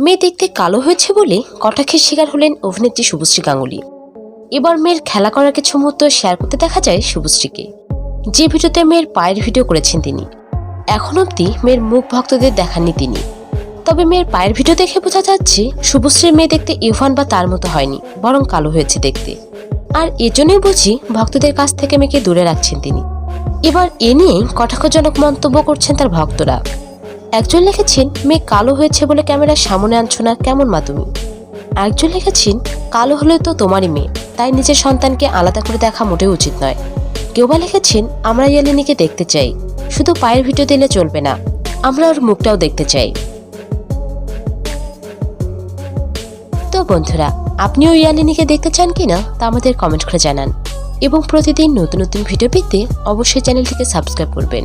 মেয়ে দেখতে কালো হয়েছে বলে কটাক্ষের শিকার হলেন অভিনেত্রী শুভশ্রী গাঙ্গুলি। এবার মেয়ের খেলা করার কিছু মুহূর্ত শেয়ার করতে দেখা যায় শুভশ্রীকে। যে ভিডিওতে মেয়ের পায়ের ভিডিও করেছেন তিনি। এখন অবধি মেয়ের মুখ ভক্তদের দেখাননি তিনি। তবে মেয়ের পায়ের ভিডিও দেখে বোঝা যাচ্ছে শুভশ্রীর মেয়ে দেখতে ইউভান বা তার মতো হয়নি, বরং কালো হয়েছে দেখতে। আর এজন্যই বুঝি ভক্তদের কাছ থেকে মেয়েকে দূরে রাখছেন তিনি। এবার এ নিয়ে কটাক্ষজনক মন্তব্য করছেন তার ভক্তরা। একজন লিখেছেন, মেয়ে কালো হয়েছে বলে ক্যামেরার সামনে আনছো না, কেমন মা তুমি? একজন লিখেছেন, কালো হলে তো তোমারই মেয়ে, তাই নিজের সন্তানকে আলাদা করে দেখা মোটেও উচিত নয়। কেউ বা লিখেছেন, আমরা ইয়ালিনীকে দেখতে চাই, শুধু পায়ের ভিডিও দিলে চলবে না, আমরা ওর মুখটাও দেখতে চাই। তো বন্ধুরা, আপনিও ইয়ালিনীকে দেখতে চান কি না, তা আমাদের কমেন্ট করে জানান। এবং প্রতিদিন নতুন নতুন ভিডিও পেতে অবশ্যই চ্যানেলটিকে সাবস্ক্রাইব করবেন।